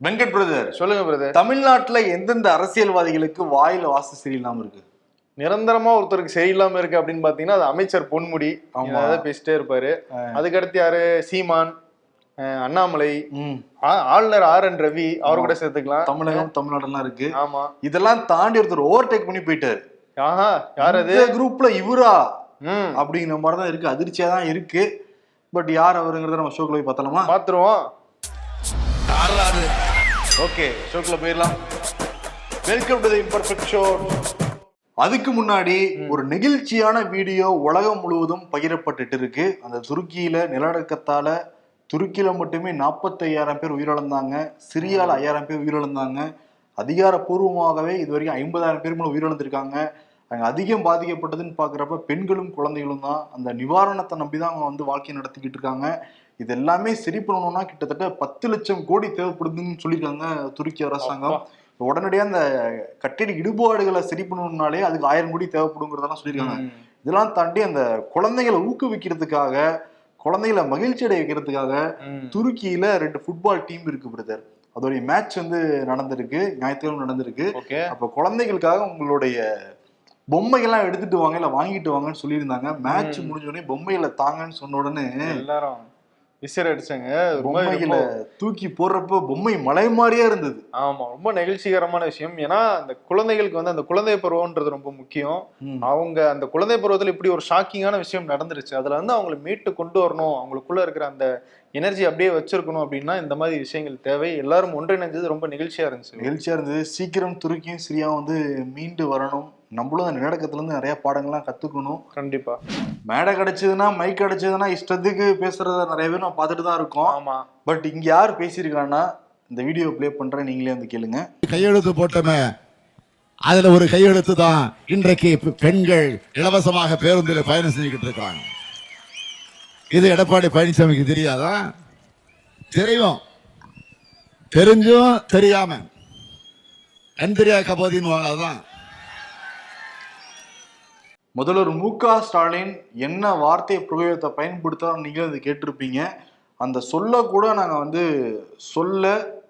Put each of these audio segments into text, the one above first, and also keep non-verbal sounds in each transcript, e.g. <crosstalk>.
Venkat brother சொல்லுங்க brother. தமிழ்நாட்டுல எந்தெந்த அரசியல்வாதிகளுக்கு வாயில வாசு சரியில்லாம இருக்கு? நிரந்தரமா ஒருத்தருக்கு சரியில்லாம இருக்கு அப்படின்னு பாத்தீங்கன்னா அது அமைச்சர் பொன்முடி. ஆமா. ஏதாவது பேசிட்டே இருப்பாரு. அதுக்கடுத்து யாரு? சீமான் அண்ணாமலை ஆளுநர் ஆர் என் ரவி அவர் கூட சேர்த்துக்கலாம். தமிழகம் தமிழ்நாடுலாம் இருக்கு. ஆமா. இதெல்லாம் தாண்டி ஒருத்தர் ஓவர்டேக் பண்ணி போயிட்டாரு. ஆஹா யார் அது? இந்த குரூப்ல இவரா? ம். அப்படிங்கிற மாதிரி தான் இருக்கு. அதிர்ச்சியா தான் இருக்கு. பட் யார் அவருங்கிறத நம்ம ஷோக்குள்ள போய் பார்த்தலாமா பாத்துருவோம் ஓகே ஷோக்குள்ள போயிடலாம். Welcome to the imperfect show அதுக்கு முன்னாடி ஒரு நெகிழ்ச்சியான வீடியோ உலகம் முழுவதும் பகிரப்பட்டுட்டு இருக்கு. அந்த துருக்கியில நிலநடுக்கத்தால துருக்கியில மட்டுமே நாற்பத்தையாயிரம் பேர் உயிரிழந்தாங்க. சிரியால ஐயாயிரம் பேர் உயிரிழந்தாங்க. அதிகாரப்பூர்வமாகவே இது வரைக்கும் ஐம்பதாயிரம் பேர் மேல உயிரிழந்திருக்காங்க. அங்க அதிகம் பாதிக்கப்பட்டதுன்னு பாக்குறப்ப பெண்களும் குழந்தைகளும் தான். அந்த நிவாரணத்தை நம்பி தான் அவங்க வந்து வாழ்க்கை நடத்திக்கிட்டு இருக்காங்க. இது எல்லாமே சரி பண்ணணும்னா கிட்டத்தட்ட பத்து லட்சம் கோடி தேவைப்படுதுன்னு சொல்லியிருக்காங்க துருக்கி அரசாங்கம். உடனடியாக அந்த கட்டிட இடுபாடுகளை சரி பண்ணணும்னாலே அதுக்கு ஆயிரம் கோடி தேவைப்படுங்கிறதெல்லாம் சொல்லியிருக்காங்க. இதெல்லாம் தாண்டி அந்த குழந்தைகளை ஊக்குவிக்கிறதுக்காக குழந்தைகளை மகிழ்ச்சி அடைய வைக்கிறதுக்காக. துருக்கியில ரெண்டு ஃபுட்பால் டீம் இருக்கு பிரதர் அதோடைய மேட்ச் வந்து நடந்திருக்கு ஞாயிற்றுக்கிழமை நடந்திருக்கு. அப்ப குழந்தைகளுக்காக உங்களுடைய பொம்மைகள்லாம் எடுத்துட்டு வாங்க இல்ல வாங்கிட்டு வாங்கன்னு சொல்லியிருந்தாங்க. மேட்ச் முடிஞ்ச உடனே பொம்மைகளை தாங்கன்னு சொன்ன உடனே எல்லாரும் விசிற அடிச்சாங்க. ரொம்ப தூக்கி போடுறப்ப பொம்மை மலை மாதிரியே இருந்தது. ஆமா ரொம்ப நெகிழ்ச்சிகரமான விஷயம். ஏன்னா அந்த குழந்தைகளுக்கு வந்து அந்த குழந்தை பருவம்ன்றது ரொம்ப முக்கியம். அவங்க அந்த குழந்தை பருவத்துல இப்படி ஒரு ஷாக்கிங்கான விஷயம் நடந்துருச்சு. அதுல வந்து அவங்களை மீட்டு கொண்டு வரணும். அவங்களுக்குள்ள இருக்கிற அந்த எனர்ஜி அப்படியே வச்சிருக்கணும் அப்படின்னா இந்த மாதிரி விஷயங்கள் தேவை. எல்லாரும் ஒன்றிணைஞ்சது ரொம்ப நிகழ்ச்சியா இருந்துச்சு. நெகிழ்ச்சியா இருந்தது. சீக்கிரம் துருக்கியும் சிரியாவும் வந்து மீண்டு வரணும். நம்மளும் அந்த நிலநடுக்கத்துல இருந்து நிறைய பாடங்கள்லாம் கத்துக்கணும். கண்டிப்பா. மேடை கிடைச்சதுன்னா மைக் கிடைச்சதுன்னா இஷ்டத்துக்கு பேசுறத நிறைய பேர் நம்ம பார்த்துட்டு தான் இருக்கோம். ஆமா. பட் இங்க யார் பேசியிருக்காங்கன்னா இந்த வீடியோ ப்ளே பண்றேன் நீங்களே வந்து கேளுங்க. கையெழுத்து போட்டோமே. அதுல ஒரு கையெழுத்து தான் இன்றைக்கு பெ- பெண்கள் இலவசமாக பேருந்தில் பயணம் செஞ்சுக்கிட்டு இருக்காங்க. இது எடப்பாடி பழனிசாமிக்கு தெரியாதா? தெரியும். தெரிஞ்சும் தெரியாம. எந்திரியா கபோதின்னு அதான் முதல்வர் மு க. ஸ்டாலின் என்ன வார்த்தை பிரயோகத்தை பயன்படுத்தா நீங்களும் இது கேட்டிருப்பீங்க. அந்த சொல்ல கூட நாங்க வந்து சொல்ல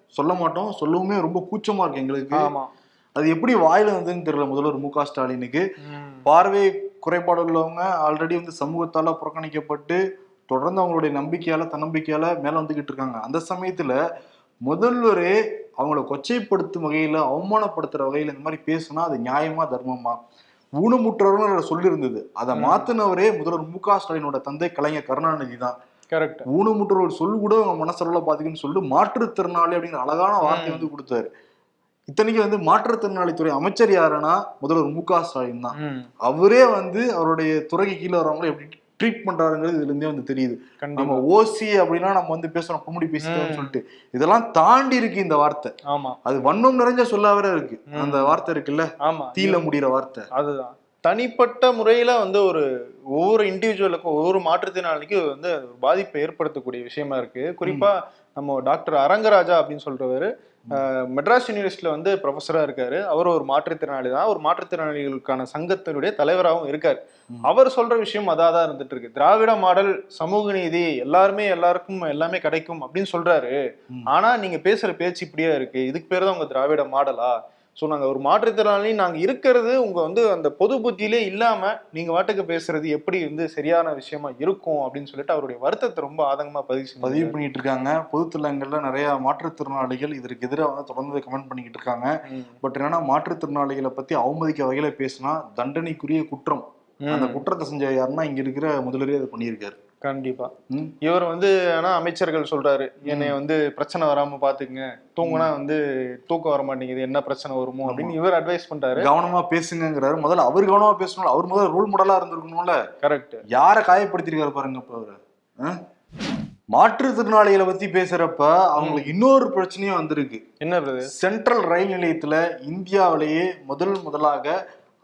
சொல்ல மாட்டோம். சொல்லவுமே ரொம்ப கூச்சமா இருக்கு எங்களுக்கு. ஆமா. அது எப்படி வாயில வந்ததுன்னு தெரியல முதல்வர் மு க. ஸ்டாலினுக்கு. பார்வை குறைபாடு உள்ளவங்க ஆல்ரெடி வந்து சமூகத்தால புறக்கணிக்கப்பட்டு தொடர்ந்து அவங்களுடைய நம்பிக்கையால தன்னம்பிக்கையால மேல வந்துகிட்டு இருக்காங்க. அந்த சமயத்துல முதல்வரே அவங்கள கொச்சைப்படுத்தும் வகையில அவமானப்படுத்துற வகையில இந்த மாதிரி பேசுனா அது நியாயமா தர்மமா? ஊனமுற்றவர்கள் சொல்லியிருந்தது அதை. மாத்தினவரே முதல்வர் மு க ஸ்டாலினோட தந்தை கலைஞர் கருணாநிதி தான் கரெக்ட் ஊனமுற்றோர் சொல்லு கூட அவங்க மனசளவுல பாத்தீங்கன்னு சொல்லிட்டு மாற்றுத்திறனாளி அப்படிங்கிற அழகான வார்த்தை. வந்து கொடுத்தாரு இத்தனைக்கு வந்து மாற்றுத்திறனாளி துறை அமைச்சர் யாருன்னா முதல்வர் மு க ஸ்டாலின் தான். அவரே வந்து அவருடைய துறைக்கு கீழே வரவங்களை எப்படி ட்ரீட் பண்றாருங்கிறது இதுல இருந்தே வந்து தெரியுது. நம்ம ஓசி அப்படின்னா நம்ம வந்து பேசுறோம் கும்முடி பேசிட்டோம்னு. சொல்லிட்டு. இதெல்லாம் தாண்டி இருக்கு இந்த வார்த்தை. ஆமா. அது வன்மம் நிறைஞ்ச சொல்லாவே இருக்கு. அந்த வார்த்தை இருக்குல்ல? ஆமா. தீல முடிகிற வார்த்தை. அதுதான். தனிப்பட்ட முறையில வந்து ஒரு ஒவ்வொரு இண்டிவிஜுவலுக்கும் ஒவ்வொரு மாற்றுத்திறனாளிக்கும் வந்து பாதிப்பை ஏற்படுத்தக்கூடிய விஷயமா இருக்கு. குறிப்பா நம்ம டாக்டர் அரங்கராஜா அப்படின்னு சொல்றவரு மெட்ராஸ் யூனிவர்சிட்டியில வந்து ப்ரொஃபஸரா இருக்காரு. அவர் ஒரு மாற்றுத்திறனாளி தான். ஒரு மாற்றுத்திறனாளிகளுக்கான சங்கத்தினுடைய தலைவராகவும் இருக்காரு. அவர் சொல்ற விஷயம் அதான் தான் இருந்துட்டு இருக்கு. திராவிட மாடல் சமூக நீதி எல்லாருமே எல்லாருக்கும் எல்லாமே கிடைக்கும் அப்படின்னு சொல்றாரு. ஆனா நீங்க பேசுற பேச்சு இப்படியே இருக்கு? இதுக்கு பேர் தான் உங்க திராவிட மாடலா? ஸோ நாங்க ஒரு மாற்றுத்திறனாளி நாங்க இருக்கிறது உங்க வந்து அந்த பொது புத்தியிலே இல்லாம நீங்க வாட்டுக்கு பேசுறது எப்படி வந்து சரியான விஷயமா இருக்கும் அப்படின்னு சொல்லிட்டு அவருடைய வருத்தத்தை ரொம்ப ஆதங்கமா பதிவு பதிவு. பண்ணிட்டு இருக்காங்க பொதுத்தலங்கள்ல நிறைய மாற்றுத்திறனாளிகள் இதற்கு எதிராக வந்து தொடர்ந்து கமெண்ட் பண்ணிக்கிட்டு இருக்காங்க. பட் என்னன்னா மாற்றுத்திறனாளிகளை பத்தி அவமதிக்க வகையில பேசினா தண்டனைக்குரிய குற்றம் அந்த. குற்றத்தை செஞ்ச யாருன்னா இங்க இருக்கிற முதல்வரே அதை பண்ணியிருக்காரு கண்டிப்பா. இவர் வந்து ஆனா அமைச்சர்கள் சொல்றாரு என்னை வந்து பிரச்சனை வராம பாத்துக்குங்க. தூங்குனா வந்து தூக்கம் வர மாட்டேங்குது என்ன பிரச்சனை வருமோ அப்படின்னு இவர் அட்வைஸ் பண்றாரு. கவனமா பேசுங்கிறாரு முதல்ல அவர் கவனமா பேசணும். அவர் முதல்ல ரோல் மாடலா இருந்திருக்கணும்ல. கரெக்ட் யாரை காயப்படுத்திருக்காரு பாருங்க இப்ப அவரு? மாற்றுத்திறனாளிகளை பத்தி பேசுறப்ப அவங்களுக்கு இன்னொரு பிரச்சனையும் வந்திருக்கு. என்ன சென்ட்ரல் ரயில் நிலையத்துல இந்தியாவிலேயே முதல் முதலாக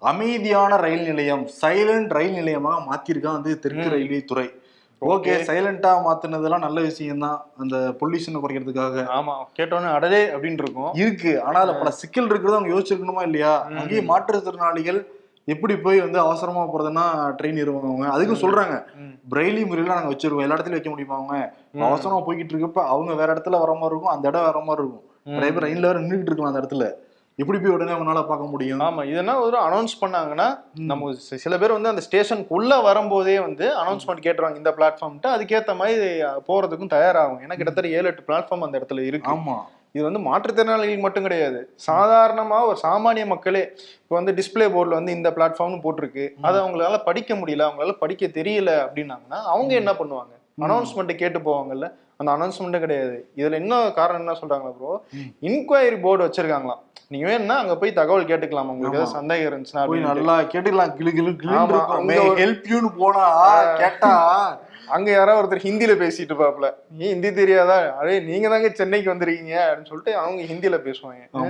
அமைதியான ரயில் நிலையம் சைலண்ட் ரயில் நிலையமாக மாத்திருக்கான் வந்து தெற்கு. ரயில்வே துறை. ஓகே. சைலண்டா மாத்துனதெல்லாம் நல்ல விஷயம் தான் அந்த பொல்யூஷனை குறைக்கிறதுக்காக. ஆமா கேட்டோன்னே அடலே அப்படின்னு இருக்கும். இருக்கு. ஆனா அதுல பல சிக்கல் இருக்கிறத அவங்க யோசிச்சிருக்கணுமா இல்லையா. அங்கேயே மாற்றுத்திறனாளிகள் எப்படி போய் வந்து அவசரமா போறதுன்னா ட்ரெயின் ஏறுவாங்க அதுக்கும் சொல்றாங்க. பிரெய்லி முறையில நாங்க வச்சிருக்கோம். எல்லா இடத்துலயும் வைக்க முடியுமா அவங்க. அவசரமா போய்கிட்டு இருக்கப்ப அவங்க வேற இடத்துல வர மாதிரி இருக்கும் அந்த இடம் வேற மாதிரி இருக்கும். நிறைய பேர் ரயில்ல வேற நின்றுட்டு இருக்கலாம் அந்த இடத்துல. எப்படி போய் உடனே அவங்களால பார்க்க முடியும். ஆமா இதனா ஒரு அனௌன்ஸ் பண்ணாங்கன்னா நம்ம சில பேர் வந்து அந்த ஸ்டேஷனுக்குள்ள வரும்போதே வந்து அனௌன்ஸ்மெண்ட் கேட்டுருவாங்க இந்த பிளாட்ஃபார்ம்ட்டு அதுக்கேத்த மாதிரி போறதுக்கும் தயாராகும். ஏன்னா கிட்டத்தட்ட ஏழு எட்டு பிளாட்ஃபார்ம் அந்த இடத்துல இருக்கு. ஆமா. இது வந்து மாற்றுத்திறனாளிகள் மட்டும் கிடையாது. சாதாரணமா ஒரு சாமானிய மக்களே இப்போ வந்து டிஸ்ப்ளே போர்டில் வந்து இந்த பிளாட்ஃபார்ம்னு போட்டிருக்கு. அதை அவங்களால படிக்க முடியல அவங்களால படிக்க தெரியல அப்படின்னாங்கன்னா அவங்க என்ன பண்ணுவாங்க? அனௌன்ஸ்மெண்ட் கேட்டு போவாங்கல்ல. அந்த அனௌன்ஸ்மெண்ட்டும் கிடையாது. இதுல இன்னும் காரணம் என்ன சொல்றாங்களா ப்ரோ இன்கொயரி போர்டு வச்சிருக்காங்களாம். நீங்க வேணும்னா அங்க போய் தகவல் கேட்டுக்கலாம். உங்களுக்கு ஏதாவது சந்தேகம் இருந்துச்சுன்னா போய். நல்லா கேட்டுக்கலாம். கிளு கிளு ஒரு- ஹெல்ப் யூன்னு போனா கேட்டா. அங்க யாராவது ஒருத்தர் ஹிந்தில பேசிட்டு இருப்பாப்ல ஏன் ஹிந்தி தெரியாதா? அடே நீங்க தாங்க சென்னைக்கு வந்திருக்கீங்க. அப்படின்னு சொல்லிட்டு அவங்க ஹிந்தில பேசுவாங்க.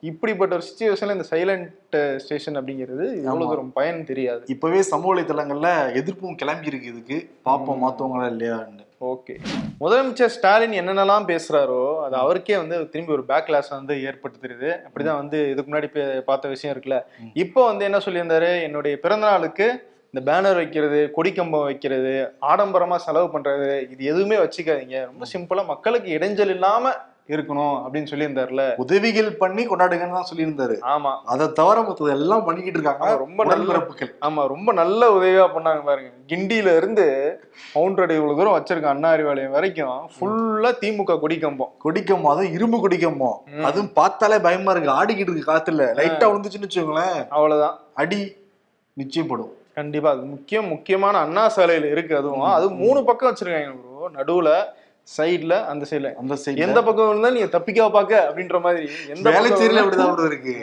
இப்படிப்பட்ட ஒரு சுச்சுவேஷன்ல இந்த சைலண்ட் ஸ்டேஷன் அப்படிங்கிறது எவ்வளவு தூரம் பயன் தெரியாது. இப்பவே சமூக வலைத்தளங்கள்ல எதிர்ப்பும் கிளம்பி இருக்கு இதுக்கு. பாப்போம் மாத்துவாங்களா இல்லையான்னு ஓகே. முதலமைச்சர் ஸ்டாலின் என்னென்னலாம் பேசுறாரோ அது அவருக்கே வந்து திரும்பி ஒரு பேக் கிளாஸ் வந்து ஏற்படுத்துறது. அப்படிதான் வந்து இதுக்கு முன்னாடி பார்த்த விஷயம் இருக்குல்ல. இப்போ வந்து என்ன சொல்லியிருந்தாரு? என்னுடைய பிறந்த நாளுக்கு இந்த பேனர் வைக்கிறது கொடிக்கம்பம் வைக்கிறது ஆடம்பரமா செலவு பண்றது இது எதுவுமே வச்சுக்காதீங்க. ரொம்ப சிம்பிளா மக்களுக்கு இடைஞ்சல் இல்லாம இருக்கணும் அப்படின்னு சொல்லியிருந்தாருல. உதவிகள் பண்ணி கொண்டாடுங்கன்னு தான் சொல்லியிருந்தாரு. ஆமா. அதை தவிர மத்தது எல்லாம் பண்ணிக்கிட்டு இருக்காங்க ரொம்ப நல்ல- உடன்பிறப்புகள். ஆமா ரொம்ப நல்ல உதவியா பண்ணாங்க பாருங்க. கிண்டியில இருந்து மவுண்ட் இவ்வளவு தூரம் வச்சிருக்க அண்ணா அறிவாலயம் வரைக்கும் ஃபுல்லா திமுக கொடிக்கம்பம் கொடிக்கம்பம் அதுவும் இரும்பு கொடிக்கம்பம் அதுவும் பார்த்தாலே பயமா இருக்கு. ஆடிக்கிட்டு இருக்கு காத்துல. லைட்டா விழுந்துச்சுன்னு வச்சுக்கோங்களேன். அவ்வளவுதான். அடி நிச்சயப்படும். கண்டிப்பா அது முக்கியம் முக்கியமான அண்ணா சாலையில இருக்கு அதுவும். அது மூணு பக்கம் வச்சிருக்காங்க ப்ரோ. நடுவுல சைடுல அந்த சைடுல. அந்த சைடு எந்த பக்கம் இருந்தா நீங்க தப்பிக்கா பாக்க அப்படின்ற மாதிரி. எந்த வேலைச்சேரியில அப்படிதான் இருக்கு.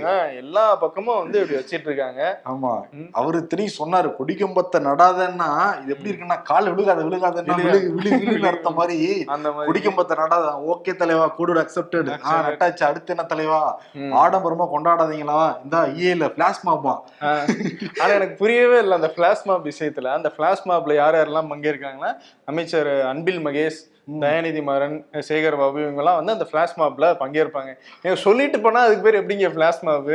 எல்லா பக்கமும் வந்து இப்படி வச்சிட்டு இருக்காங்க. ஆமா. அவரு தெரியும் சொன்னாரு கொடிக்கம்பத்தை நடாதன்னா இது எப்படி இருக்குன்னா கால் விழுகாத விழுகாதன்னா விழுகாது. விழு விழு விழுன்னு அர்த்தம் மாதிரி அந்த கொடிக்கம்பத்தை நடாத ஓகே தலைவா கூடு அக்செப்டட் ஆ Accepted. நட்டாச்சு அடுத்து என்ன தலைவா. ஆடம்பரமா கொண்டாடாதீங்களா? இந்த இஏல பிளாஸ் மாப்பா ஆ. ஆனா எனக்கு புரியவே இல்லை அந்த பிளாஷ் மாப் விஷயத்துல. அந்த பிளாஷ் மாப்ல யார் யாரெல்லாம் பங்கேற்காங்கன்னா அமைச்சர் அன்பில் மகேஷ் தயாநிதி மாறன் சேகர் பாபு இவங்க எல்லாம் வந்து அந்த பிளாஷ் மாப்ல பங்கேற்பாங்க. நீங்க சொல்லிட்டு போனா அதுக்கு பேர் எப்படிங்க பிளாஷ் மாப்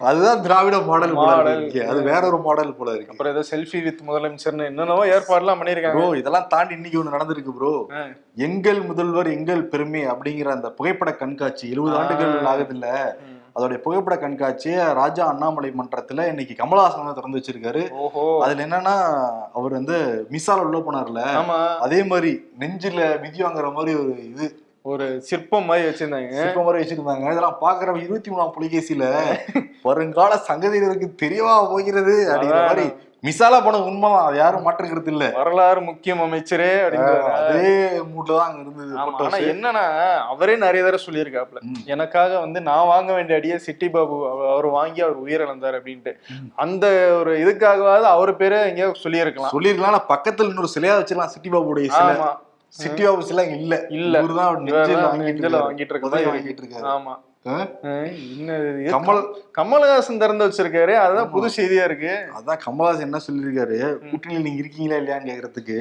அதுதான் திராவிட மாடல். இருக்கு. அது வேற ஒரு மாடல் போல இருக்கு. அப்புறம் ஏதோ செல்ஃபி வித் முதலமைச்சர்னு என்னென்னவோ ஏற்பாடுலாம் பண்ணிருக்காங்க ப்ரோ இதெல்லாம் தாண்டி இன்னைக்கு ஒண்ணு நடந்திருக்கு ப்ரோ. எங்கள் முதல்வர் எங்கள் பெருமை அப்படிங்கிற அந்த புகைப்பட கண்காட்சி எழுபது ஆண்டுகள் ஆகுது இல்ல. அதோடைய புகைப்பட கண்காட்சியை ராஜா அண்ணாமலை மன்றத்துல இன்னைக்கு கமலஹாசன் வந்து திறந்து வச்சிருக்காரு. அதுல என்னன்னா அவர் வந்து மிசால் உள்ள போனார்ல. அதே மாதிரி நெஞ்சில மிதி வாங்குற மாதிரி ஒரு இது. ஒரு சிற்பம் மாதிரி வச்சிருந்தாங்க. சிற்ப மாதிரி வச்சிருந்தாங்க. இதெல்லாம் பாக்குற இருபத்தி மூணாம் புலிகேசியில வருங்கால சங்கதியினருக்கு தெரியவா போகிறது அப்படிங்கிற மாதிரி மிசாலா போனது உண்மைதான் அது யாரும் மாற்றுக்கிறது இல்ல. வரலாறு முக்கியம் அமைச்சரே அப்படின்னு அதே மூட்ல தான் அங்க இருந்தது. ஆனா என்னன்னா அவரே நிறைய தடவை சொல்லியிருக்காப்ல எனக்காக வந்து நான் வாங்க வேண்டிய அடியே சிட்டி பாபு அவ- அவர் வாங்கி அவர் உயிரிழந்தார் அப்படின்ட்டு. அந்த ஒரு இதுக்காகவாவது அவர் பேரை எங்கேயோ சொல்லியிருக்கலாம். சொல்லிருக்கலாம் ஆனா பக்கத்துல இன்னொரு சிலையா வச்சிடலாம் சிட்டி பாபுடைய சிலை. சிட்டி பாபு சிலை இங்க இல்ல. இல்ல. வாங்கிட்டு இருக்காரு. வாங்கிட்டு இருக்காரு. ஆமா. கமல் கமலஹாசன் திறந்து வச்சிருக்காரு. அதுதான் புது செய்தியா இருக்கு. அதான் கமலஹாசன் என்ன சொல்லியிருக்காரு? கூட்டணியில் நீங்க இருக்கீங்களா இல்லையான்னு கேக்குறதுக்கு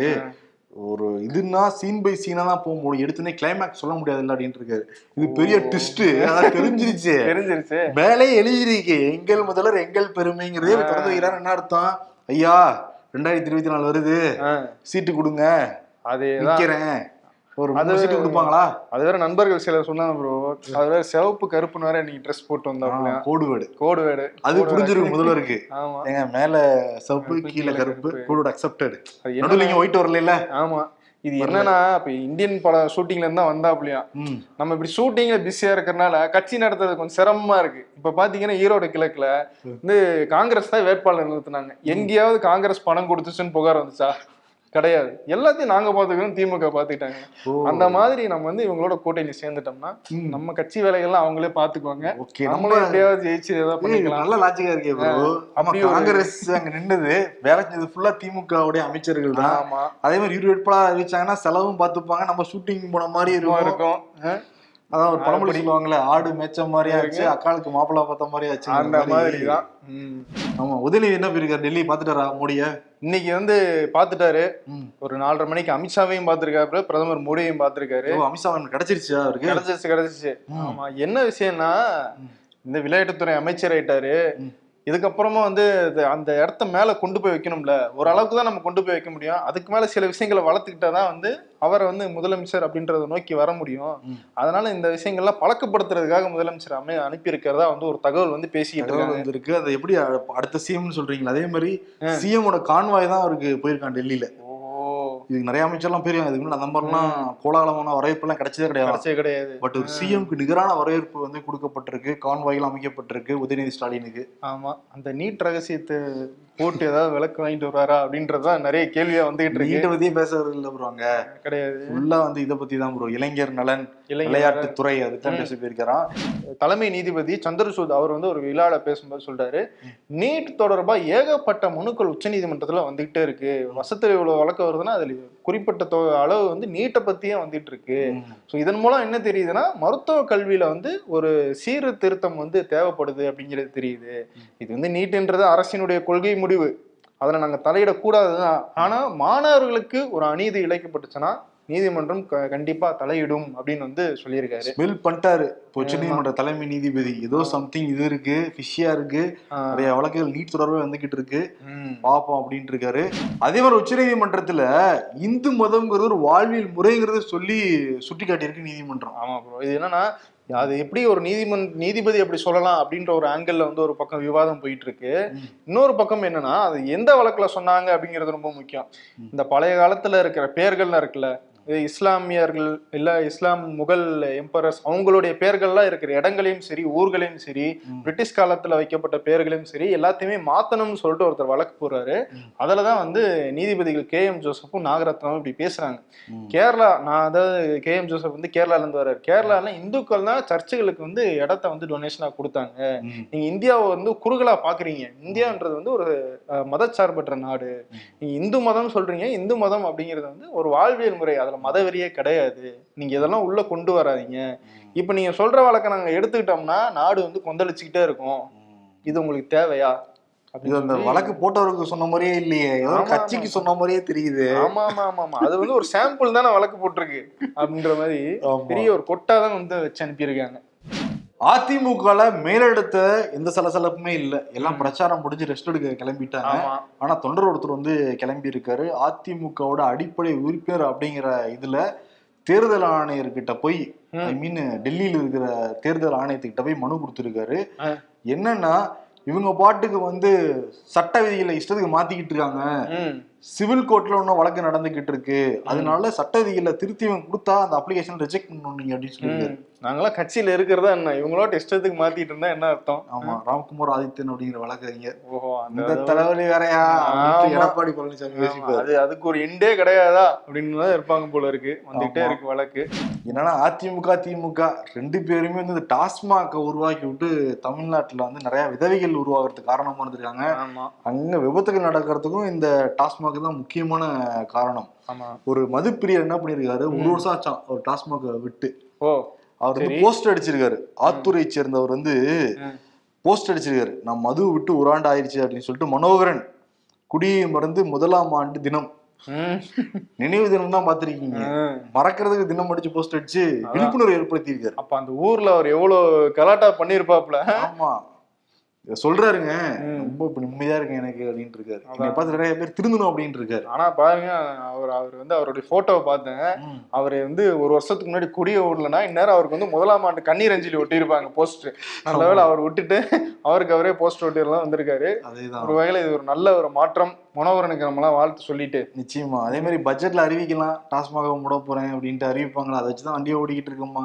ஒரு இதுன்னா சீன் பை சீனா தான் போக முடியும். எடுத்துனே கிளைமேக்ஸ் சொல்ல முடியாது இல்ல அப்படின்ட்டு இருக்காரு. இது பெரிய ட்விஸ்ட் அதான் தெரிஞ்சிருச்சு. தெரிஞ்சிருச்சு. மேலே எழுதியிருக்கு. எங்கள் முதல்வர் எங்கள் பெருமைங்கிறதே திறந்து வைக்கிறார். என்ன அர்த்தம்? ஐயா ரெண்டாயிரத்தி இருபத்தி நாலு வருது. சீட்டு கொடுங்க. அதேதான். நிக்கிறேன். ஒரு அது- சீட்டு கொடுப்பாங்களா? அது வேற நண்பர்கள் சிலர் சொன்னாங்க ப்ரோ அது வேற சிவப்பு கருப்புன்னு வேற இன்னைக்கு ட்ரெஸ் போட்டு வந்தாங்க கோடு வேடு. கோடு வேடு. அது புரிஞ்சிருக்கு முதல்வருக்கு <laughs> ஆமா. ஏங்க மேல சிவப்பு கருப்பு, கீழே கருப்பு கருப்பு. கோடு அக்செப்டட் நடுவில் இங்க ஒயிட் வரல ஆமா. இது என்னன்னா இப்ப இந்தியன் பட ஷூட்டிங்ல இருந்தா வந்தாப்லையா நம்ம இப்படி ஷூட்டிங்ல பிஸியா இருக்கறனால கட்சி நடத்துறது கொஞ்சம் சிரமமா இருக்கு. இப்ப பாத்தீங்கன்னா ஈரோடு கிழக்குல வந்து காங்கிரஸ் தான் வேட்பாளர் நிறுத்தினாங்க. எங்கேயாவது காங்கிரஸ் பணம் கொடுத்துச்சுன்னு புகார் வந்துச்சா? கிடையாது. எல்லாத்தையும் நாங்க பாத்துக்கிறோம் திமுக பாத்துக்கிட்டாங்க. அந்த மாதிரி நம்ம வந்து இவங்களோட கூட்டணி சேர்ந்துட்டோம்னா நம்ம கட்சி வேலைகள்லாம் அவங்களே பாத்துக்குவாங்க நம்மளும் எப்படியாவது ஜெயிச்சு ஏதாவது பண்ணிக்கலாம். நல்ல லாஜிக்கா இருக்கே ஆமா காங்கிரஸ் அங்க நின்னது. வேலை செஞ்சது ஃபுல்லா திமுக உடைய அமைச்சர்கள் தான். ஆமா. அதே மாதிரி இரு வேட்பாளர் அறிவிச்சாங்கன்னா செலவும் பார்த்துப்பாங்க. நம்ம ஷூட்டிங் போன மாதிரி இருக்கும். அதான் ஒரு பழமொழி சொல்லுவாங்கல்ல ஆடு மேய்ச்ச மாதிரி ஆச்சு அக்காளுக்கு மாப்பிள்ளை பார்த்த மாதிரி ஆச்சு அந்த மாதிரி. தான். ஆமா உதயநிதி என்ன போயிருக்காரு? டெல்லி பாத்துட்டாரா மோடிய? இன்னைக்கு வந்து பாத்துட்டாரு. ஒரு நாலரை மணிக்கு அமித்ஷாவையும் பார்த்திருக்காரு பிரதமர் மோடியையும் பார்த்திருக்காரு. ஓ, அமித்ஷா கிடைச்சிருச்சா அவருக்கு? கிடைச்சிருச்சு கிடைச்சிருச்சு. ஆமா என்ன விஷயம்னா இந்த விளையாட்டுத்துறை அமைச்சர் ஆயிட்டாரு. இதுக்கப்புறமா வந்து அந்த இடத்த மேல கொண்டு போய் வைக்கணும்ல ஓரளவுக்கு தான் நம்ம கொண்டு போய் வைக்க முடியும். அதுக்கு மேல சில விஷயங்களை வளர்த்துக்கிட்டா தான் வந்து அவரை வந்து முதலமைச்சர் அப்படின்றத நோக்கி வர முடியும். அதனால இந்த விஷயங்கள்லாம் பழக்கப்படுத்துறதுக்காக முதலமைச்சர் அமை அனுப்பி இருக்கிறதா வந்து ஒரு தகவல் வந்து பேசிக்கிட்டு வந்திருக்கு. அது எப்படி அடுத்த சிஎம்னு சொல்றீங்களா அதே மாதிரி சிஎமோட கான்வாய் தான் அவருக்கு போயிருக்கான் டெல்லியில. இதுக்கு நிறைய அமைச்சர்லாம் போயிருக்காங்க இதுக்கு முன்னாடி அந்த மாதிரிலாம் கோலாகலமான வரவேற்பு எல்லாம் கிடைச்சதே கிடையாது. கிடைச்சே கிடையாது பட் ஒரு சிஎம்க்கு நிகரான வரவேற்பு வந்து கொடுக்கப்பட்டிருக்கு. கான்வாய்கள் அமைக்கப்பட்டிருக்கு. உதயநிதி ஸ்டாலினுக்கு. ஆமா. அந்த நீட் ரகசியத்தை போட்டு ஏதாவது விளக்கு வாங்கிட்டு வருவாரா அப்படின்றதுதான் நிறைய கேள்வியா வந்துகிட்டு இருக்கு. நீட்டை பத்தியே பேசுறது இல்ல ப்ரோ அங்க. கிடையாது. ஃபுல்லா வந்து இதை பத்தி தான் ப்ரோ இளைஞர் நலன் இளைஞர் விளையாட்டுத் துறை அதுதான் பேசி போயிருக்கிறான் தலைமை நீதிபதி சந்திரசூட் அவர் வந்து ஒரு விழால பேசும்போது சொல்றாரு நீட் தொடர்பா ஏகப்பட்ட மனுக்கள் உச்சநீதிமன்றத்துல வந்துகிட்டே இருக்கு. வருஷத்துல இவ்வளவு வழக்கு வருதுன்னா அதுல குறிப்பிட்ட அளவு வந்து நீட்டை பத்தியே வந்துட்டு இருக்கு. ஸோ இதன் மூலம் என்ன தெரியுதுன்னா மருத்துவ கல்வியில வந்து ஒரு சீர்திருத்தம் வந்து தேவைப்படுது அப்படிங்கிறது தெரியுது. இது வந்து நீட்டுன்றது அரசினுடைய கொள்கை முடிவு. அதில் நாங்கள் தலையிடக்கூடாது தான். ஆனால் மாணவர்களுக்கு ஒரு அநீதி இழைக்கப்பட்டுச்சுன்னா நீதிமன்றம் க- கண்டிப்பா தலையிடும் அப்படின்னு வந்து சொல்லியிருக்காரு. ஸ்மெல் பண்ணிட்டாரு. இப்போ உச்சநீதிமன்ற தலைமை நீதிபதி. ஏதோ சம்திங் இது இருக்கு ஃபிஷியா இருக்கு. நிறைய வழக்குகள் நீட் தொடர்பா வந்துகிட்டு இருக்கு. உம். பாப்போம் அப்படின்ட்டு இருக்காரு. அதே மாதிரி உச்சநீதிமன்றத்துல இந்து மதம்ங்கிறது ஒரு வாழ்வியல் முறைங்கிறத சொல்லி சுட்டி காட்டியிருக்கு நீதிமன்றம். ஆமா ப்ரோ இது என்னன்னா அது எப்படி ஒரு நீதிமன் நீதிபதி அப்படி சொல்லலாம் அப்படின்ற ஒரு ஆங்கிள் வந்து ஒரு பக்கம் விவாதம் போயிட்டு இருக்கு இன்னொரு பக்கம் என்னன்னா அது எந்த வழக்குல சொன்னாங்க அப்படிங்கிறது ரொம்ப முக்கியம். இந்த பழைய காலத்துல இருக்கிற பேர்கள்லாம் இருக்குல்ல இது இஸ்லாமியர்கள் இல்ல இஸ்லாம் முகல் எம்பரஸ் அவங்களுடைய பேர்கள்லாம் இருக்கிற இடங்களையும் சரி ஊர்களையும் சரி பிரிட்டிஷ் காலத்துல வைக்கப்பட்ட பேர்களையும் சரி எல்லாத்தையுமே மாத்தணும்னு சொல்லிட்டு ஒருத்தர் வழக்கு போடுறாரு. அதுலதான் வந்து நீதிபதிகள் கே எம் ஜோசப்பும் நாகரத்னாவும் இப்படி பேசுறாங்க. கேரளா நான் அதாவது கே எம் ஜோசப் வந்து கேரளால இருந்து வர்றாரு. கேரளால இந்துக்கள் தான் சர்ச்சுகளுக்கு வந்து இடத்த வந்து டொனேஷனா கொடுத்தாங்க. நீங்க இந்தியாவை வந்து குறுகலா பாக்குறீங்க. இந்தியான்றது வந்து ஒரு மதச்சார்பற்ற நாடு. நீங்க இந்து மதம் சொல்றீங்க. இந்து மதம் அப்படிங்கிறது வந்து ஒரு வாழ்வியல் முறை. அதுல மதவெறியே கிடையாது. நீங்க இதெல்லாம் உள்ள கொண்டு வராதீங்க. இப்ப நீங்க சொல்ற வழக்க நாங்க எடுத்துக்கிட்டோம்னா நாடு வந்து கொந்தளிச்சுக்கிட்டே இருக்கும். இது உங்களுக்கு தேவையா? இது அந்த வழக்கு போட்டவருக்கு சொன்ன மாதிரியே இல்லையே. ஏதோ கட்சிக்கு சொன்ன மாதிரியே தெரியுது. ஆமா ஆமா ஆமா ஆமா. அது வந்து ஒரு சாம்பிள் தானே வழக்கு போட்டிருக்கு. அப்படின்ற மாதிரி. பெரிய ஒரு கொட்டா தான் வந்து வச்சு அனுப்பியிருக்காங்க. அதிமுகல மேலெடுத்த எந்த சலசலப்புமே இல்ல. எல்லாம் பிரச்சாரம் முடிஞ்சு ரெஸ்ட் எடுக்க கிளம்பிட்டாங்க. ஆனா தொண்டர் ஒருத்தர் வந்து கிளம்பி இருக்காரு அதிமுகவோட அடிப்படை உறுப்பினர் அப்படிங்கிற இதுல தேர்தல் ஆணையர்கிட்ட போய். ஐ மீன் டெல்லியில இருக்கிற தேர்தல் ஆணையத்துக்கிட்ட போய் மனு கொடுத்துருக்காரு. என்னன்னா இவங்க பாட்டுக்கு வந்து சட்ட விதிகளை இஷ்டத்துக்கு மாத்திக்கிட்டு இருக்காங்க. சிவில் கோர்ட்ல ஒன்றும் வழக்கு நடந்துகிட்டு இருக்கு. அதனால சட்ட விதிகளை திருத்தி இவங்க கொடுத்தா அந்த அப்ளிகேஷன் ரிஜெக்ட் பண்ணணும் நீங்க அப்படின்னு சொல்லியிருக்காரு. ம். நாங்களாம் கட்சியில இருக்கிறதா என்ன? இவங்களோட இஷ்டத்துக்கு மாத்திட்டு இருந்தா என்ன அர்த்தம்? ஆமா ராம்குமார் ஆதித்யன் அப்படிங்கிற வழக்கறிஞர். ஓஹோ அந்த தலைவலி வேறையா. எடப்பாடி பழனிசாமி அது அதுக்கு ஒரு எண்டே கிடையாதா? அப்படின்னு தான் இருப்பாங்க போல இருக்கு. வந்துகிட்டே. இருக்கு வழக்கு. என்னன்னா அதிமுக திமுக ரெண்டு பேருமே வந்து இந்த டாஸ்மாக உருவாக்கி விட்டு தமிழ்நாட்டுல வந்து நிறைய விதவைகள் உருவாகிறதுக்கு காரணமா இருந்திருக்காங்க. ஆமா. அங்க விபத்துகள் நடக்கிறதுக்கும் இந்த டாஸ்மாக் தான் முக்கியமான காரணம். ஆமா. ஒரு மதுப்பிரியர் என்ன பண்ணிருக்காரு ஒரு வருஷம் ஆச்சான் ஒரு டாஸ்மாக விட்டு. ஓ. அவர் வந்து சரி. போஸ்ட் அடிச்சிருக்காரு. ஆத்தூரை சேர்ந்தவர் வந்து. போஸ்ட் அடிச்சிருக்காரு. நான் மது விட்டு ஒரு ஆண்டு ஆயிடுச்சு அப்படின்னு சொல்லிட்டு மனோகரன் குடியை மறந்து முதலாம் ஆண்டு தினம். நினைவு தினம் தான் பாத்திருக்கீங்க. மறக்கிறதுக்கு தினம் அடிச்சு போஸ்ட் அடிச்சு விழிப்புணர்வு ஏற்படுத்தி இருக்காரு அப்ப அந்த ஊர்ல அவர் எவ்வளவு கலாட்டா பண்ணிருப்பாப்ல ஆமா. சொல்றாருங்க. ரொம்ப இப்ப நிம்மதியா இருக்கு எனக்கு அப்படின்ட்டு இருக்காரு என்னை பார்த்து நிறைய பேர் திருந்தணும் அப்படின்ட்டு இருக்காரு ஆனா பாருங்க அவர் அவர் வந்து அவருடைய போட்டோவை பார்த்தேன். அவர் வந்து ஒரு வருஷத்துக்கு முன்னாடி குடிய ஓடலனா இந்நேரம் அவருக்கு வந்து முதலாம் ஆண்டு கண்ணீர் அஞ்சலி ஒட்டியிருப்பாங்க போஸ்ட் நல்ல வேளை அவர் விட்டுட்டு அவருக்கு அவரே போஸ்ட் ஒட்டியெல்லாம் வந்திருக்காரு. அதேதான். ஒரு வகையில இது ஒரு நல்ல ஒரு மாற்றம். மனோகரனுக்கு நம்மளாம் வாழ்த்து சொல்லிட்டு. நிச்சயமா. அதே மாதிரி பட்ஜெட்ல அறிவிக்கலாம். டாஸ்மாக மூட போறேன் அப்படின்ட்டு அறிவிப்பாங்களா? அதை வச்சுதான் வண்டியை ஓடிக்கிட்டு இருக்கோமா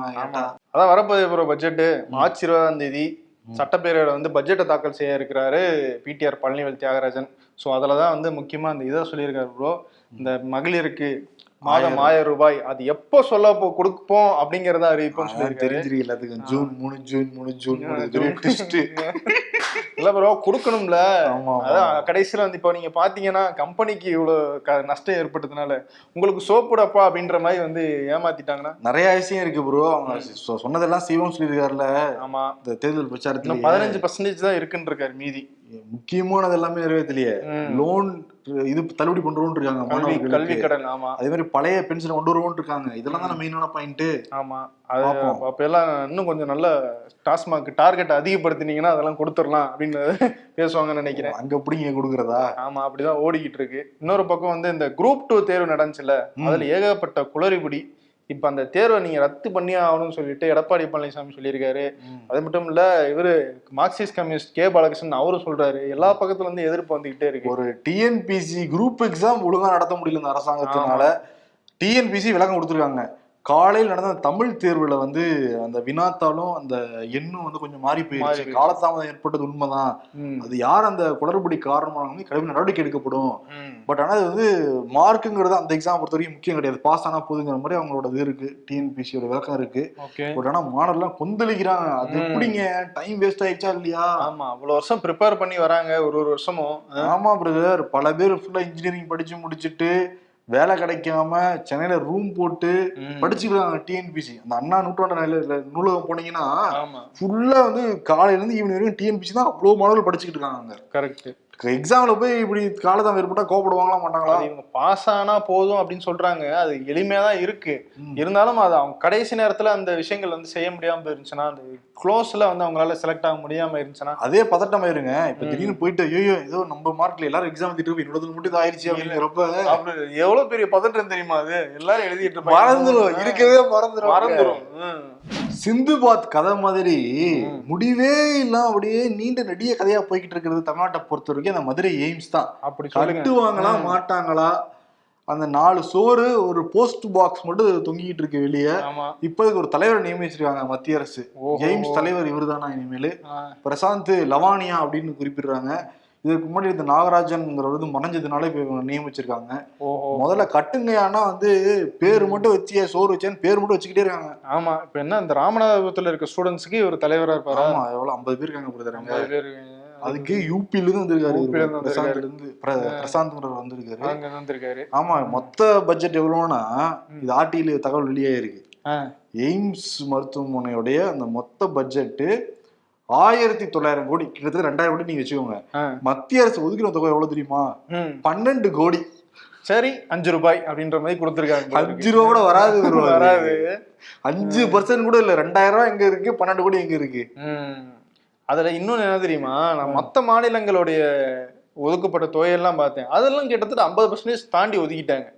அதான் வரப்போதே ப்ரோ பட்ஜெட்டு மார்ச் இருபதாம் தேதி சட்டப்பேரவையில வந்து பட்ஜெட்டை தாக்கல் செய்ய இருக்கிறாரு பிடிஆர் பழனிவேல் தியாகராஜன். ஸோ அதில் தான் வந்து முக்கியமா இந்த இதை சொல்லியிருக்காரு ப்ரோ இந்த மகளிருக்கு மாதம் ஆயிரம் ரூபாய் அது எப்போ சொல்ல கொடுப்போம் அப்படிங்கறத அறிவிப்போம் அதான் சொல்லியிருக்காரு. தெரிஞ்சிரு எல்லாத்துக்கும் ஜூன் மூணு ஜூன் மூணு ஜூன் மூணு. <laughs> இல்ல ப்ரோ கொடுக்கணும்ல. அதான் கடைசியில வந்து இப்போ நீங்க பாத்தீங்கன்னா கம்பெனிக்கு இவ்வளவு நஷ்டம் ஏற்பட்டதுனால உங்களுக்கு சோப்புடப்பா அப்படின்ற மாதிரி வந்து ஏமாத்திட்டாங்கன்னா? நிறைய விஷயம் இருக்கு ப்ரோ அவங்க சொன்னதெல்லாம் செய்வோம் சொல்லியிருக்காருல. ஆமா. இந்த தேர்தல் பிரச்சாரத்துல பதினஞ்சு பர்சன்டேஜ் தான் இருக்குன்னு இருக்காரு மீதி. முக்கியமானது எல்லாமே நிறைவேற்றலையே. லோன் இது தள்ளுபடி பண்றோம்னு இருக்காங்க கல்வி கடன் ஆமா. அதே மாதிரி பழைய பென்ஷனை கொண்டு வருவோம்னு இருக்காங்க. இதெல்லாம் தான் மெயினான பாயிண்ட் ஆமா. அது. அப்ப எல்லாம் இன்னும் கொஞ்சம் நல்ல டாஸ்மாக் டார்கெட் அதிகப்படுத்தினீங்கன்னா அதெல்லாம் கொடுத்துடலாம் அப்படின்னு <laughs> பேசுவாங்கன்னு நினைக்கிறேன். அங்க பிடிங்க கொடுக்கறதா? ஆமா அப்படிதான் ஓடிக்கிட்டு இருக்கு. இன்னொரு பக்கம் வந்து இந்த குரூப் டூ தேர்வு நடந்துச்சுல அதுல ஏகப்பட்ட குளறுபடி இப்ப அந்த தேர்வை நீங்க ரத்து பண்ணி ஆகணும்னு சொல்லிட்டு எடப்பாடி பழனிசாமி சொல்லியிருக்காரு. அது மட்டும் இல்ல இவரு மார்க்சிஸ்ட் கம்யூனிஸ்ட் கே பாலகிருஷ்ணன் அவரும் சொல்றாரு. எல்லா பக்கத்துல இருந்து எதிர்ப்பு வந்துகிட்டே இருக்கு. ஒரு டிஎன்பிசி குரூப் எக்ஸாம் ஒழுங்கா நடத்த முடியல இந்த அரசாங்கத்தினால. டிஎன்பிசி விளக்கம் கொடுத்துருக்காங்க. காலையில் நடந்த தமிழ் தேர்வுல வந்து அந்த வினாத்தாலும் அந்த எண்ணும் வந்து கொஞ்சம் மாறி போயிருச்சு. காலதாமதம் ஏற்பட்டது உண்மைதான். அது யார் அந்த குளறுபடி காரணமாக கடுமை நடவடிக்கை எடுக்கப்படும். பட் ஆனா அது வந்து மார்க்குங்கிறது அந்த எக்ஸாம் பொறுத்த வரைக்கும் முக்கியம் கிடையாது. பாஸ் ஆனா போதுங்கிற மாதிரி அவங்களோட இது இருக்கு. டிஎன்பிசியோட விளக்கம் இருக்கு. பட் ஆனா மாணவர்லாம் கொந்தளிக்கிறாங்க. அது. எப்படிங்க? டைம் வேஸ்ட் ஆயிடுச்சா இல்லையா? ஆமா. அவ்வளவு வருஷம் ப்ரிப்பேர் பண்ணி வராங்க. ஒரு ஒரு வருஷமும். ஆமா பிரதர் பல பேர் ஃபுல்லா இன்ஜினியரிங் படிச்சு முடிச்சுட்டு வேலை கிடைக்காம சென்னையில ரூம் போட்டு. படிச்சுக்கிறாங்க டிஎன்பிசி அந்த அண்ணா நூற்றாண்டு நூலகம் போனீங்கன்னா ஃபுல்லா வந்து காலையில இருந்து ஈவினிங் வரைக்கும் டிஎன்பிசி தான் அவ்வளவு மாணவர்கள் படிச்சுக்கிட்டு இருக்காங்க கரெக்ட் எக்ஸாம்ல போய் இப்படி காலதாமம் ஏற்பட்டா கோபப்படுவாங்களா மாட்டாங்களா? இவங்க பாஸ் ஆனா போதும் அப்படின்னு சொல்றாங்க. அது எளிமையா தான் இருக்கு. இருந்தாலும் அது அவங்க கடைசி நேரத்துல அந்த விஷயங்கள் வந்து செய்ய முடியாம போயிருந்துச்சுன்னா அந்த க்ளோஸ்ல வந்து அவங்களால செலக்ட் ஆக முடியாம இருந்துச்சுன்னா அதே பதட்டம் ஆயிருங்க இப்ப. திடீர்னு போயிட்டு ஐயோ ஏதோ நம்ம மார்க்ல எல்லாரும் எக்ஸாம் எழுதிட்டு என்னோடது மட்டும் ஆயிடுச்சு அப்படிங்கிறப்ப அப்படி எவ்வளவு பெரிய பதட்டம் தெரியுமா அது எல்லாரும் எழுதிட்டு. மறந்துடும் இருக்கவே மறந்துடும் மறந்துரும் ம். சிந்துபாத் கதை மாதிரி. முடிவே இல்லாம அப்படியே நீண்ட நெடிய கதையா போய்கிட்டு இருக்கிறது தமிழ்நாட்டை பொறுத்த வரைக்கும் அந்த மதுரை எய்ம்ஸ் தான் அப்படி கட்டுவாங்களா. மாட்டாங்களா அந்த நாலு சோறு ஒரு போஸ்ட் பாக்ஸ் மட்டும் தொங்கிட்டு இருக்கு வெளியே. இப்போதைக்கு ஒரு தலைவரை நியமிச்சிருக்காங்க மத்திய அரசு. ஓஹோ. எய்ம்ஸ் தலைவர் இவர்தானா இனிமேல்? ஆ, பிரசாந்த் லவானியா அப்படின்னு குறிப்பிடுறாங்க. இதுக்கு முன்னாடி இந்த நாகராஜன்ங்கிறவர் வந்து மறைஞ்சதுனால இப்ப இவங்க நியமிச்சிருக்காங்க. முதல்ல கட்டுங்கயானா வந்து பேர் மட்டும் வச்சிய சோறு வச்சேன்னு பேர் மட்டும் வச்சுக்கிட்டே இருக்காங்க. ஆமா. இப்ப என்ன இந்த ராமநாதபுரத்துல இருக்க ஸ்டூடெண்ட்ஸ்க்கு இவர் தலைவரா இருப்பாரா? ஆமா எவ்வளவு ஐம்பது பேர் இருக்காங்க பிரதர். ஐம்பது பேரு அதுக்கு யூபில இருந்து வந்திருக்காரு. இருந்து பிரசாந்த்ல இருந்து பிர- பிரசாந்த்ங்கிறவர் வந்திருக்காரு. அங்க வந்திருக்காரு. ஆமா மொத்த பட்ஜெட் எவ்வளவுனா இது ஆர்டியில தகவல் வெளியாயிருக்கு. ஆ, எய்ம்ஸ் மருத்துவமனையுடைய அந்த மொத்த பட்ஜெட்டு ஆயிரத்தி தொள்ளாயிரம் கோடி கிட்டத்தட்ட ரெண்டாயிரம் கோடி நீங்க வச்சுக்கோங்க. மத்திய அரசு ஒதுக்கிற தொகை எவ்வளவு தெரியுமா. பன்னெண்டு கோடி. சரி அஞ்சு ரூபாய் அப்படின்ற மாதிரி கொடுத்துருக்காங்க. இருக்கு. அஞ்சு ரூபா கூட வராது. <laughs> வராது. அஞ்சு பர்சன்ட் கூட இல்ல ரெண்டாயிரம் ரூபாய் எங்க இருக்கு பன்னெண்டு கோடி எங்க இருக்கு. அதுல இன்னொன்னு என்ன தெரியுமா? நான் மத்த மாநிலங்களுடைய ஒதுக்கப்பட்ட தொகையெல்லாம் பார்த்தேன். அதெல்லாம் கிட்டத்தட்ட ஐம்பது பர்சன்டேஜ் தாண்டி ஒதுக்கிட்டாங்க.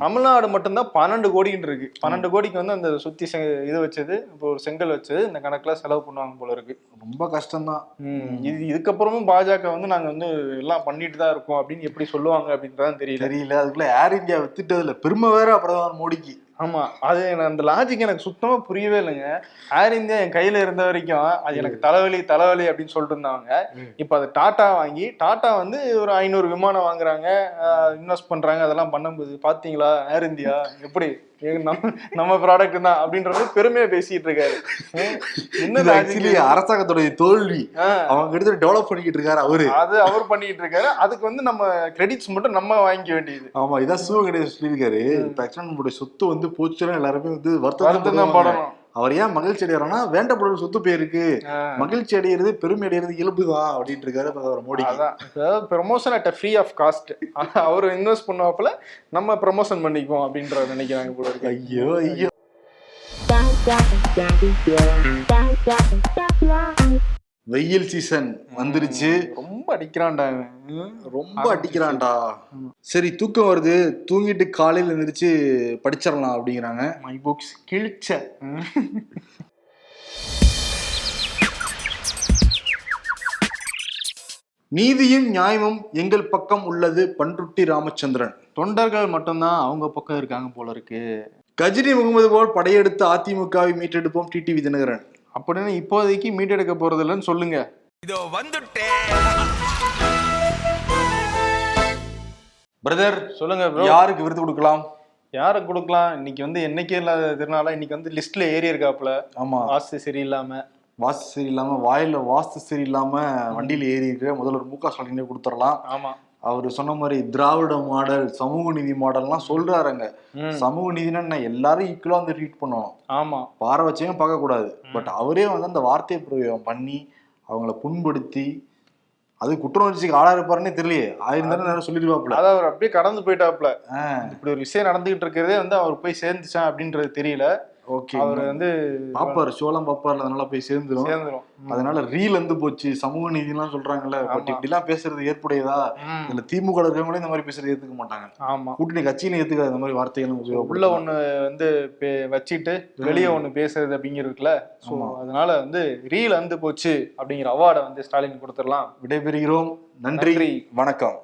தமிழ்நாடு மட்டும்தான் பன்னெண்டு கோடின்னு இருக்கு. பன்னெண்டு கோடிக்கு வந்து அந்த சுத்தி இது வச்சது இப்போ ஒரு செங்கல் வச்சது இந்த கணக்குல செலவு பண்ணுவாங்க போல இருக்கு. ரொம்ப கஷ்டம்தான். இது இதுக்கப்புறமும் பாஜக வந்து நாங்க வந்து எல்லாம் பண்ணிட்டு தான் இருக்கோம் அப்படின்னு எப்படி சொல்லுவாங்க அப்படின்றதான் தெரியல. தெரியல. அதுக்குள்ள ஏர் இந்தியா வித்துட்டதுல பெருமை வேற பிரதமர் மோடிக்கு. ஆமா அது அந்த லாஜிக் எனக்கு சுத்தமா புரியவே இல்லைங்க. ஏர் இந்தியா என் கையில இருந்த வரைக்கும் அது எனக்கு தலைவலி தலைவலி அப்படின்னு சொல்லிட்டு இருந்தாங்க இப்ப அது டாடா வாங்கி டாடா வந்து ஒரு ஐநூறு விமானம் வாங்குறாங்க. இன்வெஸ்ட் பண்றாங்க. அதெல்லாம் பண்ணும்போது பாத்தீங்களா ஏர் இந்தியா எப்படி? நம்ம நம்ம ப்ராடக்ட் தான் அப்படின்றது பெருமையா பேசிட்டு இருக்காரு. <laughs> என்ன ஆக்சுவலி? அரசாங்கத்துடைய தோல்வி. அவங்க எடுத்து டெவலப் பண்ணிக்கிட்டு இருக்காரு அவரு. அது அவர் பண்ணிட்டு இருக்காரு. அதுக்கு வந்து நம்ம கிரெடிட்ஸ் மட்டும் நம்ம வாங்கிக்க வேண்டியது. ஆமா இதான் சிவகணேஷ் சொல்லியிருக்காரு. இப்ப ஆக்சுவலா நம்மளுடைய சொத்து வந்து போச்சுன்னா எல்லாருமே வந்து வருத்தம் தான் படணும். அவர் ஏன் மகிழ்ச்சி அடையறானா வேண்டப்படும் சொத்து போயிருக்கு. மகிழ்ச்சி அடையிறது பெருமை அடையிறது இயல்புதான் அப்படின்ட்டு இருக்காரு பிரதமர் மோடி அதான் அதாவது promotion at free of cost our invest பண்ணுவாப்புல நம்ம ப்ரொமோஷன் பண்ணிக்குவோம் அப்படின்ற நினைக்கிறாங்க போல இருக்கு ஐயோ ஐயோ வெயில் சீசன் வந்துருச்சு. ரொம்ப அடிக்கிறான்டா. ரொம்ப அடிக்கிறான்டா. சரி தூக்கம் வருது. தூங்கிட்டு காலையில எந்திரிச்சு படிச்சிடலாம் அப்படிங்கிறாங்க. மை புக்ஸ் கிழிச்ச. நீதியும் நியாயமும் எங்கள் பக்கம் உள்ளது பன்ருட்டி ராமச்சந்திரன். தொண்டர்கள் மட்டும்தான் அவங்க பக்கம் இருக்காங்க போல இருக்கு. கஜினி முகமது போல் படையெடுத்து அதிமுகவை மீட்டெடுப்போம் டிடிவி தினகரன். அப்படின்னு இப்போதைக்கு மீட்டெடுக்க போறது இல்லைன்னு சொல்லுங்க. இதோ வந்துட்டேன் பிரதர் சொல்லுங்க bro. யாருக்கு விருது கொடுக்கலாம்? யாரை கொடுக்கலாம்? இன்னைக்கு வந்து என்னைக்கே இல்லாத திருநாளா இன்னைக்கு வந்து லிஸ்ட்ல ஏறி இருக்காப்புல. ஆமா. வாஸ்து சரியில்லாம. வாஸ்து சரியில்லாம வாயில வாஸ்து சரியில்லாம வண்டியில ஏறி இருக்கிற முதல்வர் மு க ஸ்டாலினே கொடுத்துடலாம். ஆமா. அவர் சொன்ன மாதிரி திராவிட மாடல் சமூக நீதி மாடல்லாம் சொல்றாருங்க. சமூக நீதினா என்ன எல்லாரும் ஈக்குவலா வந்து ட்ரீட் பண்ணணும். ஆமா. பாறை வச்சையும் பார்க்க கூடாது. பட் அவரே வந்து அந்த வார்த்தை பிரயோகம் பண்ணி அவங்கள புண்படுத்தி அது குற்ற உணர்ச்சிக்கு ஆளா இருப்பாருன்னே தெரியலையே. ஆயிருந்தாலும் நேரம் சொல்லிடுவாப்புல அதாவது அவர் அப்படியே கடந்து போயிட்டாப்ல இப்படி ஒரு விஷயம் நடந்துகிட்டு இருக்கிறதே வந்து அவர் போய் சேர்ந்துச்சான் அப்படின்றது தெரியல. ஓகே. அவர் வந்து பாப்பாரு சோளம் பாப்பார்ல அதனால போய் சேர்ந்துரும். சேர்ந்துரும். அதனால ரீல் வந்து போச்சு. சமூக நீதி எல்லாம் சொல்றாங்கல்ல. பட். இப்படி எல்லாம் பேசுறது ஏற்புடையதா? ம். இதுல திமுக ல இருக்கவங்களே இந்த மாதிரி பேசுறது ஏத்துக்க மாட்டாங்க. ஆமா. கூட்டணி கட்சியில ஏத்துக்காத. இந்த மாதிரி வார்த்தைகளும் உள்ள. ஒண்ணு வந்து வச்சிட்டு வெளியே ஒண்ணு பேசுறது அப்படிங்கிறதுல சோ. அதனால வந்து ரீல் வந்து போச்சு அப்படிங்கிற அவார்டை வந்து ஸ்டாலின் கொடுத்துடலாம். விடைபெறுகிறோம். நன்றி. வணக்கம்.